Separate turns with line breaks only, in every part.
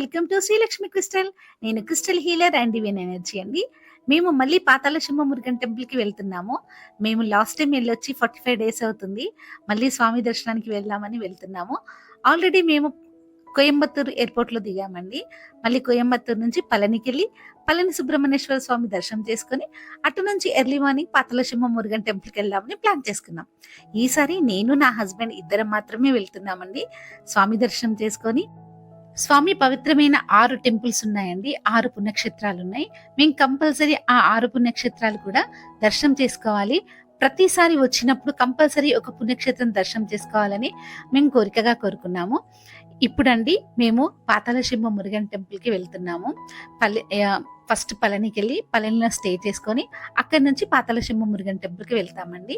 Welcome to Srilakshmi crystal. నేను crystal healer and divine energy అండి. మేము మళ్ళీ పాతాల సింహ మురుగన్ టెంపుల్కి వెళ్తున్నాము. మేము లాస్ట్ టైం వెళ్ళొచ్చి ఫార్టీ ఫైవ్ డేస్ అవుతుంది. మళ్ళీ స్వామి దర్శనానికి వెళ్దామని వెళ్తున్నాము. ఆల్రెడీ మేము కోయంబత్తూరు ఎయిర్పోర్ట్లో దిగామండి. మళ్ళీ కోయంబత్తూరు నుంచి పళనికి వెళ్ళి పళని సుబ్రహ్మణ్యేశ్వర స్వామి దర్శనం చేసుకుని అటు నుంచి ఎర్లీ మార్నింగ్ పాతాళ సింహ మురుగన్ టెంపుల్కి వెళ్దామని ప్లాన్ చేసుకున్నాం. ఈసారి నేను నా హస్బెండ్ ఇద్దరం మాత్రమే వెళ్తున్నామండి. స్వామి దర్శనం చేసుకొని స్వామి పవిత్రమైన ఆరు టెంపుల్స్ ఉన్నాయండి. ఆరు పుణ్యక్షేత్రాలు ఉన్నాయి మేము కంపల్సరీ ఆ ఆరు పుణ్యక్షేత్రాలు కూడా దర్శనం చేసుకోవాలి. ప్రతిసారి వచ్చినప్పుడు కంపల్సరీ ఒక పుణ్యక్షేత్రం దర్శనం చేసుకోవాలని మేము కోరికగా కోరుకున్నాము. ఇప్పుడండి మేము పాతాళసింహ మురుగన్ టెంపుల్కి వెళ్తున్నాము. పల్లె ఫస్ట్ పళనికి వెళ్ళి పళనిలో స్టే చేసుకొని అక్కడి నుంచి పాతాళసింహ మురుగన్ టెంపుల్కి వెళ్తామండి.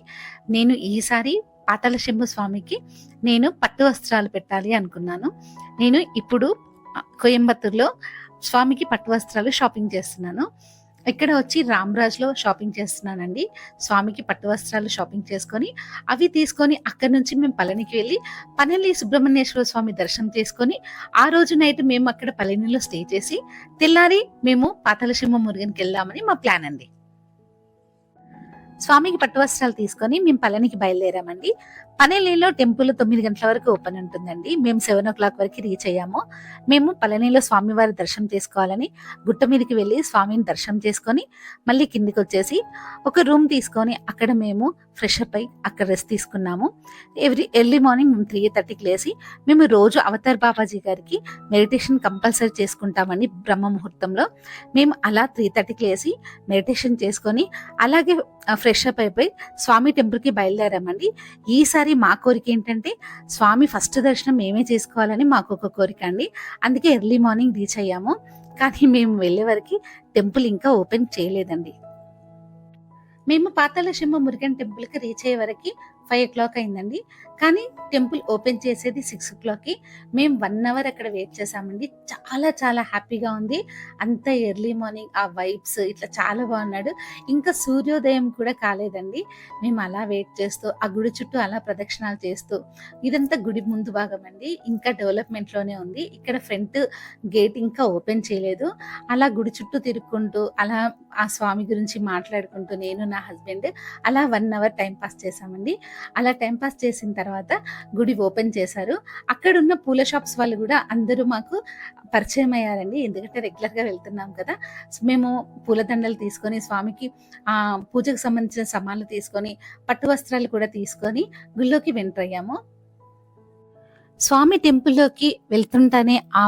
నేను ఈసారి పాతాల స్వామికి నేను పట్టు వస్త్రాలు పెట్టాలి అనుకున్నాను. నేను ఇప్పుడు కోయంబత్తూర్లో స్వామికి పట్టు వస్త్రాలు షాపింగ్ చేస్తున్నాను. ఇక్కడ వచ్చి రామ్రాజ్లో షాపింగ్ చేస్తున్నానండి. స్వామికి పట్టు వస్త్రాలు షాపింగ్ చేసుకొని అవి తీసుకొని అక్కడి నుంచి మేము పళనికి వెళ్ళి పళని సుబ్రహ్మణ్యేశ్వర స్వామి దర్శనం చేసుకొని ఆ రోజు నైట్ మేము అక్కడ పళనిలో స్టే చేసి తెల్లారి మేము పాతాళసింహ మురుగన్కి వెళ్దామని మా ప్లాన్ అండి. స్వామికి పట్టు వస్త్రాలు తీసుకొని మేము పళనికి బయలుదేరామండి. పనేలిలో టెంపుల్ తొమ్మిది గంటల వరకు ఓపెన్ ఉంటుందండి. మేము సెవెన్ ఓ క్లాక్ వరకు రీచ్ అయ్యాము. మేము పళనిలో స్వామివారి దర్శనం చేసుకోవాలని గుట్ట మీదకి వెళ్ళి స్వామిని దర్శనం చేసుకొని మళ్ళీ కిందికి వచ్చేసి ఒక రూమ్ తీసుకొని అక్కడ మేము ఫ్రెష్ అప్ అయి అక్కడ రెస్ట్ తీసుకున్నాము. ఎవ్రీ ఎర్లీ మార్నింగ్ మేము త్రీ థర్టీకి లేసి మేము రోజు అవతార్ బాబాజీ గారికి మెడిటేషన్ కంపల్సరీ చేసుకుంటామండి బ్రహ్మ ముహూర్తంలో మేము అలా త్రీ థర్టీకి లేసి మెడిటేషన్ చేసుకొని అలాగే ఫ్రెష్ అప్ అయిపోయి స్వామి టెంపుల్కి బయలుదేరామండి. ఈసారి మా కోరిక ఏంటంటే స్వామి ఫస్ట్ దర్శనం మేమే చేసుకోవాలని మాకు ఒక కోరిక అండి. అందుకే ఎర్లీ మార్నింగ్ రీచ్ అయ్యాము. కానీ మేము వెళ్ళే వరకు టెంపుల్ ఇంకా ఓపెన్ చేయలేదండి. మేము పాతాళ సింహ మురుగన్ టెంపుల్కి రీచ్ అయ్యే వరకు ఫైవ్ ఓ క్లాక్ అయిందండి. కానీ టెంపుల్ ఓపెన్ చేసేది సిక్స్ ఓ క్లాక్కి మేము వన్ అవర్ అక్కడ వెయిట్ చేసామండి. చాలా చాలా హ్యాపీగా ఉంది. అంత ఎర్లీ మార్నింగ్ ఆ వైబ్స్ ఇట్లా చాలా బాగున్నాడు. ఇంకా సూర్యోదయం కూడా కాలేదండి. మేము అలా వెయిట్ చేస్తూ ఆ గుడి చుట్టూ అలా ప్రదక్షిణాలు చేస్తూ ఇదంతా గుడి ముందు భాగం అండి. ఇంకా డెవలప్మెంట్లోనే ఉంది. ఇక్కడ ఫ్రంట్ గేట్ ఇంకా ఓపెన్ చేయలేదు. అలా గుడి చుట్టూ తిరుక్కుంటూ అలా ఆ స్వామి గురించి మాట్లాడుకుంటూ నేను నా హస్బెండ్ అలా వన్ అవర్ టైం పాస్ చేసామండి. అలా టైంపాస్ చేసిన తర్వాత గుడి ఓపెన్ చేశారు. అక్కడ ఉన్న పూల షాప్స్ వాళ్ళు కూడా అందరూ మాకు పరిచయం అయ్యారండి. ఎందుకంటే రెగ్యులర్గా వెళ్తున్నాం కదా. మేము పూలదండలు తీసుకొని స్వామికి ఆ పూజకు సంబంధించిన సామాన్లు తీసుకొని పట్టు వస్త్రాలు కూడా తీసుకొని గుళ్ళోకి వెంటర్ అయ్యాము. స్వామి టెంపుల్లోకి వెళ్తుంటానే ఆ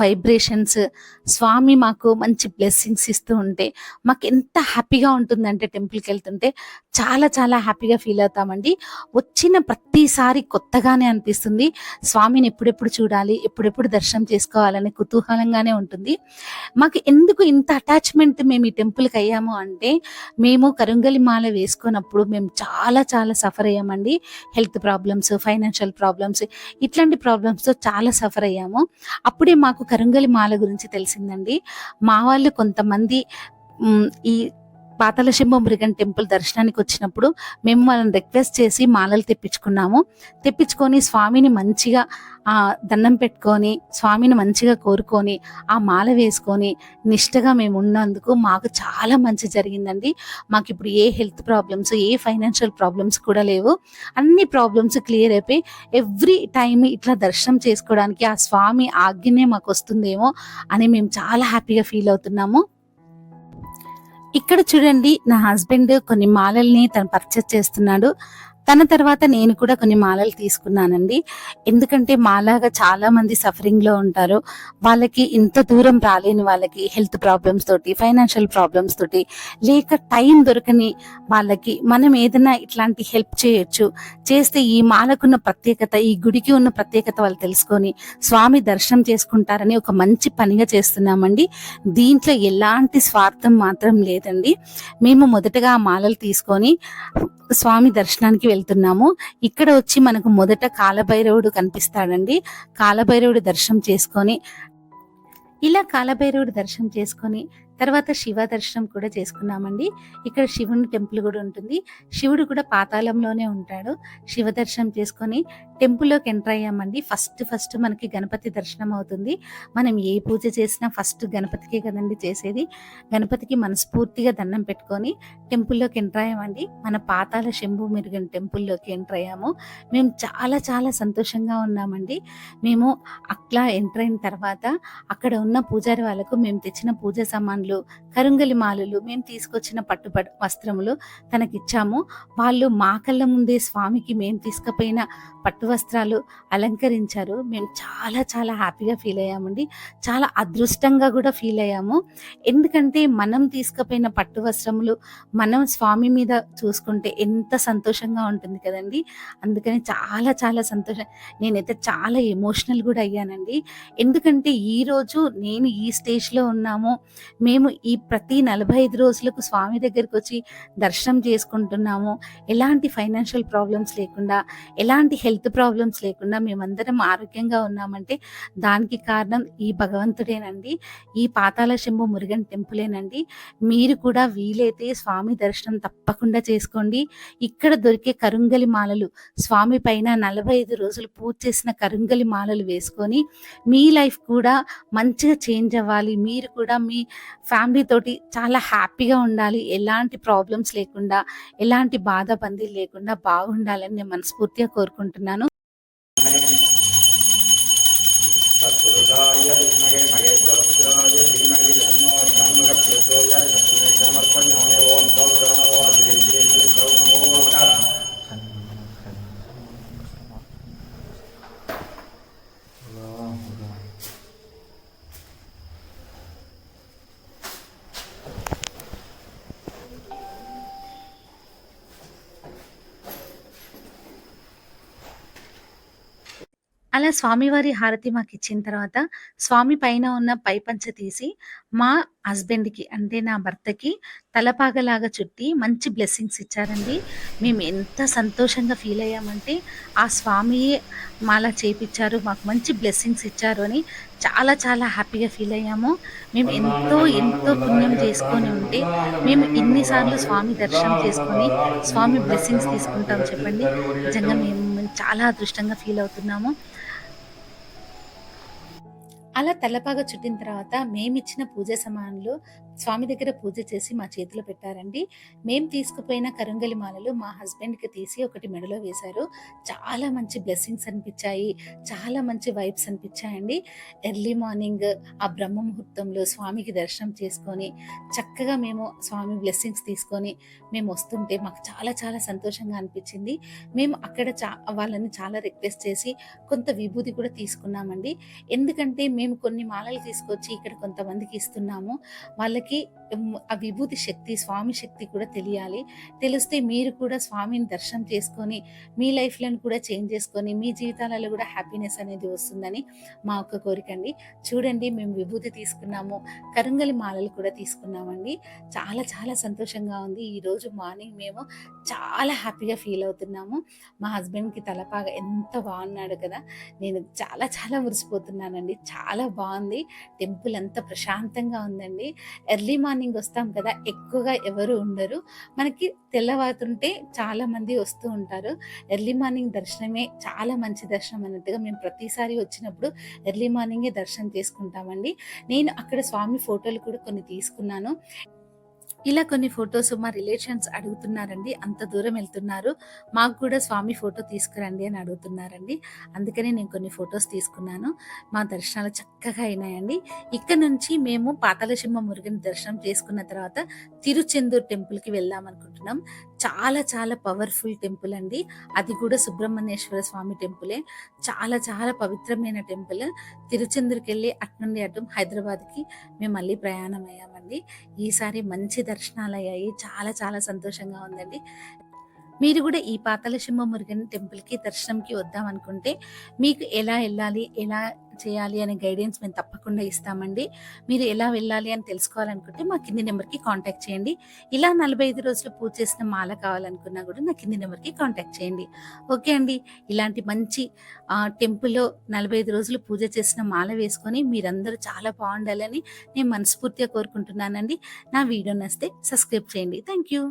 వైబ్రేషన్స్ స్వామి మాకు మంచి బ్లెస్సింగ్స్ ఇస్తూ ఉంటే మాకు ఎంత హ్యాపీగా ఉంటుందంటే టెంపుల్కి వెళ్తుంటే చాలా చాలా హ్యాపీగా ఫీల్ అవుతామండి. వచ్చిన ప్రతిసారి కొత్తగానే అనిపిస్తుంది. స్వామిని ఎప్పుడెప్పుడు చూడాలి ఎప్పుడెప్పుడు దర్శనం చేసుకోవాలని కుతూహలంగానే ఉంటుంది. మాకు ఎందుకు ఇంత అటాచ్మెంట్ మేము ఈ టెంపుల్కి అయ్యాము అంటే మేము కరుంగలి మాల వేసుకున్నప్పుడు మేము చాలా చాలా సఫర్ అయ్యామండి. హెల్త్ ప్రాబ్లమ్స్ ఫైనాన్షియల్ ప్రాబ్లమ్స్ ఇట్లాంటి ప్రాబ్లమ్స్తో చాలా సఫర్ అయ్యాము. అప్పుడే మాకు కరుంగలి మాల గురించి తెలిసిందండి. మా వాళ్ళు కొంతమంది ఈ పాతాళ సింహ టెంపుల్ దర్శనానికి వచ్చినప్పుడు మేము వాళ్ళని రిక్వెస్ట్ చేసి మాలలు తెప్పించుకున్నాము. తెప్పించుకొని స్వామిని మంచిగా ఆ దండం పెట్టుకొని స్వామిని మంచిగా కోరుకొని ఆ మాల వేసుకొని నిష్టగా మేము ఉన్నందుకు మాకు చాలా మంచి జరిగిందండి. మాకు ఇప్పుడు ఏ హెల్త్ ప్రాబ్లమ్స్ ఏ ఫైనాన్షియల్ ప్రాబ్లమ్స్ కూడా లేవు. అన్ని ప్రాబ్లమ్స్ క్లియర్ అయిపోయి ఎవ్రీ టైం ఇట్లా దర్శనం చేసుకోవడానికి ఆ స్వామి ఆజ్ఞనే మాకు వస్తుందేమో అని మేము చాలా హ్యాపీగా ఫీల్ అవుతున్నాము. ఇక్కడ చూడండి నా హస్బెండ్ కొన్ని మాలల్ని తను పర్చేస్ చేస్తున్నాడు. తన తర్వాత నేను కూడా కొన్ని మాలలు తీసుకున్నానండి. ఎందుకంటే మాలాగా చాలా మంది సఫరింగ్లో ఉంటారు. వాళ్ళకి ఇంత దూరం రాలేని వాళ్ళకి హెల్త్ ప్రాబ్లమ్స్ తోటి ఫైనాన్షియల్ ప్రాబ్లమ్స్ తోటి లేక టైం దొరకని వాళ్ళకి మనం ఏదైనా ఇట్లాంటి హెల్ప్ చేయొచ్చు. చేస్తే ఈ మాలకున్న ప్రత్యేకత ఈ గుడికి ఉన్న ప్రత్యేకత వాళ్ళు తెలుసుకొని స్వామి దర్శనం చేసుకుంటారని ఒక మంచి పనిగా చేస్తున్నామండి. దీంట్లో ఎలాంటి స్వార్థం మాత్రం లేదండి. మేము మొదటగా ఆ మాలలు తీసుకొని స్వామి దర్శనానికి వెళ్తున్నాము. ఇక్కడ వచ్చి మనకు మొదట కాలభైరవుడు కనిపిస్తాడండి. కాలభైరవుడి దర్శనం చేసుకొని ఇలా కాలభైరవుడి దర్శనం చేసుకొని తర్వాత శివ దర్శనం కూడా చేసుకున్నామండి. ఇక్కడ శివుని టెంపుల్ కూడా ఉంటుంది. శివుడు కూడా పాతాళంలోనే ఉంటాడు. శివ దర్శనం చేసుకొని టెంపుల్లోకి ఎంటర్ అయ్యామండి. ఫస్ట్ ఫస్ట్ మనకి గణపతి దర్శనం అవుతుంది. మనం ఏ పూజ చేసినా ఫస్ట్ గణపతికే కదండి చేసేది. గణపతికి మనస్ఫూర్తిగా దండం పెట్టుకొని టెంపుల్లోకి ఎంటర్ అయ్యామండి. మన పాతాల శంభు మెరుగిన టెంపుల్లోకి ఎంటర్ అయ్యాము. మేము చాలా చాలా సంతోషంగా ఉన్నామండి. మేము అట్లా ఎంటర్ అయిన తర్వాత అక్కడ ఉన్న పూజారి వాళ్ళకు మేము తెచ్చిన పూజ సామాన్లు కరుంగలి మాలలు మేము తీసుకొచ్చిన పట్టు పట్టు వస్త్రములు తనకిచ్చాము. వాళ్ళు మా కళ్ళ ముందే స్వామికి మేము తీసుకుపోయిన పట్టు వస్త్రాలు అలంకరించారు. మేము చాలా చాలా హ్యాపీగా ఫీల్ అయ్యామండి. చాలా అదృష్టంగా కూడా ఫీల్ అయ్యాము. ఎందుకంటే మనం తీసుకుపోయిన పట్టు వస్త్రములు మనం స్వామి మీద చూసుకుంటే ఎంత సంతోషంగా ఉంటుంది కదండి. అందుకని చాలా చాలా సంతోషం నేనైతే చాలా ఎమోషనల్ కూడా అయ్యానండి. ఎందుకంటే ఈరోజు నేను ఈ స్టేజ్లో ఉన్నాము. మేము మేము ఈ ప్రతి నలభై ఐదు రోజులకు స్వామి దగ్గరికి వచ్చి దర్శనం చేసుకుంటున్నాము. ఎలాంటి ఫైనాన్షియల్ ప్రాబ్లమ్స్ లేకుండా ఎలాంటి హెల్త్ ప్రాబ్లమ్స్ లేకుండా మేమందరం ఆరోగ్యంగా ఉన్నామంటే దానికి కారణం ఈ భగవంతుడేనండి. ఈ పాతాల శంభు మురుగన్ టెంపులేనండి. మీరు కూడా వీలైతే స్వామి దర్శనం తప్పకుండా చేసుకోండి. ఇక్కడ దొరికే కరుంగలి మాలలు స్వామి పైన నలభై ఐదు రోజులు పూజ చేసిన కరుంగలి మాలలు వేసుకొని మీ లైఫ్ కూడా మంచిగా చేంజ్ అవ్వాలి. మీరు కూడా మీ ఫ్యామిలీ తోటి చాలా హ్యాపీగా ఉండాలి. ఎలాంటి ప్రాబ్లమ్స్ లేకుండా ఎలాంటి బాధ పంది లేకుండా బాగుండాలని నేను మనస్ఫూర్తిగా కోరుకుంటున్నాను. అలా స్వామివారి హారతి మాకు ఇచ్చిన తర్వాత స్వామి పైన ఉన్న పై పంచ తీసి మా హస్బెండ్కి అంటే నా భర్తకి తలపాగలాగా చుట్టి మంచి బ్లెస్సింగ్స్ ఇచ్చారండి. మేము ఎంత సంతోషంగా ఫీల్ అయ్యామంటే ఆ స్వామియే మాలా చేపించారు మాకు మంచి బ్లెస్సింగ్స్ ఇచ్చారు అని చాలా చాలా హ్యాపీగా ఫీల్ అయ్యాము. మేము ఎంతో ఎంతో పుణ్యం చేసుకొని ఉంటే మేము ఇన్నిసార్లు స్వామి దర్శనం చేసుకొని స్వామి బ్లెస్సింగ్స్ తీసుకుంటాం చెప్పండి. నిజంగా మేము చాలా అదృష్టంగా ఫీల్ అవుతున్నాము. అలా తలపాగా చుట్టిన తర్వాత మేమిచ్చిన పూజ సామాన్లు స్వామి దగ్గర పూజ చేసి మా చేతిలో పెట్టారండి. మేము తీసుకుపోయిన కరుంగలి మాలలు మా హస్బెండ్కి తీసి ఒకటి మెడలో వేశారు. చాలా మంచి బ్లెస్సింగ్స్ అనిపించాయి. చాలా మంచి వైబ్స్ అనిపించాయండి. ఎర్లీ మార్నింగ్ ఆ బ్రహ్మ ముహూర్తంలో స్వామికి దర్శనం చేసుకొని చక్కగా మేము స్వామి బ్లెస్సింగ్స్ తీసుకొని మేము వస్తుంటే మాకు చాలా చాలా సంతోషంగా అనిపించింది. మేము అక్కడ చా వాళ్ళని చాలా రిక్వెస్ట్ చేసి కొంత విభూతి కూడా తీసుకున్నామండి. ఎందుకంటే మేము కొన్ని మాలలు తీసుకొచ్చి ఇక్కడ కొంతమందికి ఇస్తున్నాము. వాళ్ళకి की ఆ విభూతి శక్తి స్వామి శక్తి కూడా తెలియాలి. తెలిస్తే మీరు కూడా స్వామిని దర్శనం చేసుకొని మీ లైఫ్లను కూడా చేంజ్ చేసుకొని మీ జీవితాలలో కూడా హ్యాపీనెస్ అనేది వస్తుందని మా ఒక్క కోరిక అండి. చూడండి మేము విభూతి తీసుకున్నాము కరుంగలి మాలలు కూడా తీసుకున్నామండి. చాలా చాలా సంతోషంగా ఉంది. ఈరోజు మార్నింగ్ మేము చాలా హ్యాపీగా ఫీల్ అవుతున్నాము. మా హస్బెండ్కి తలపాగా ఎంత బాగున్నాడు కదా నేను చాలా చాలా మురిసిపోతున్నానండి. చాలా బాగుంది. టెంపుల్ అంతా ప్రశాంతంగా ఉందండి. ఎర్లీ మార్నింగ్ మార్నింగ్ వస్తాం కదా. ఎక్కువగా ఎవరు ఉండరు. మనకి తెల్లవారుతుంటే చాలా మంది వస్తూ ఉంటారు. ఎర్లీ మార్నింగ్ దర్శనమే చాలా మంచి దర్శనం అన్నట్టుగా మేము ప్రతిసారి వచ్చినప్పుడు ఎర్లీ మార్నింగే దర్శనం చేసుకుంటామండి. నేను అక్కడ స్వామి ఫోటోలు కూడా కొన్ని తీసుకున్నాను. ఇలా కొన్ని ఫొటోస్ మా రిలేషన్స్ అడుగుతున్నారండి. అంత దూరం వెళ్తున్నారు. మాకు కూడా స్వామి ఫోటో తీసుకురండి అని అడుగుతున్నారండి. అందుకనే నేను కొన్ని ఫొటోస్ తీసుకున్నాను. మా దర్శనాలు చక్కగా అయినాయండి. ఇక్కడ నుంచి మేము పాతాళసింహ మురుగన్ దర్శనం చేసుకున్న తర్వాత తిరుచెందూర్ టెంపుల్కి వెళ్దాం అనుకుంటున్నాం. చాలా చాలా పవర్ఫుల్ టెంపుల్ అండి. అది కూడా సుబ్రహ్మణ్యేశ్వర స్వామి టెంపులే చాలా చాలా పవిత్రమైన టెంపుల్ తిరుచెందూర్కి వెళ్ళి అటు నుండి అటు హైదరాబాద్కి మేము మళ్ళీ ప్రయాణం అయ్యామండి ఈసారి మంచి దర్శనాలు అయ్యాయి చాలా చాలా సంతోషంగా ఉందండి. మీరు కూడా ఈ పాతలసింహ మురుగన్ టెంపుల్‌కి దర్శనంకి వద్దాం అనుకుంటే, మీకు ఎలా వెళ్ళాలి ఎలా చేయాలి అనే గైడెన్స్ మేము తప్పకుండా ఇస్తామండి. మీరు ఎలా వెళ్ళాలి అని తెలుసుకోవాలనుకుంటే మా కింది నెంబర్‌కి కాంటాక్ట్ చేయండి. ఇలా 45 రోజులు పూజ చేసిన మాల కావాలనుకున్నా కూడా నా కింది నెంబర్‌కి కాంటాక్ట్ చేయండి. ఓకే అండి. ఇలాంటి మంచి టెంపుల్లో నలభై ఐదు రోజులు పూజ చేసిన మాల వేసుకొని మీరందరూ చాలా బాగుండాలని నేను మనస్ఫూర్తిగా కోరుకుంటున్నానండి. నా వీడియో నచ్చితే సబ్స్క్రైబ్ చేయండి. Thank you.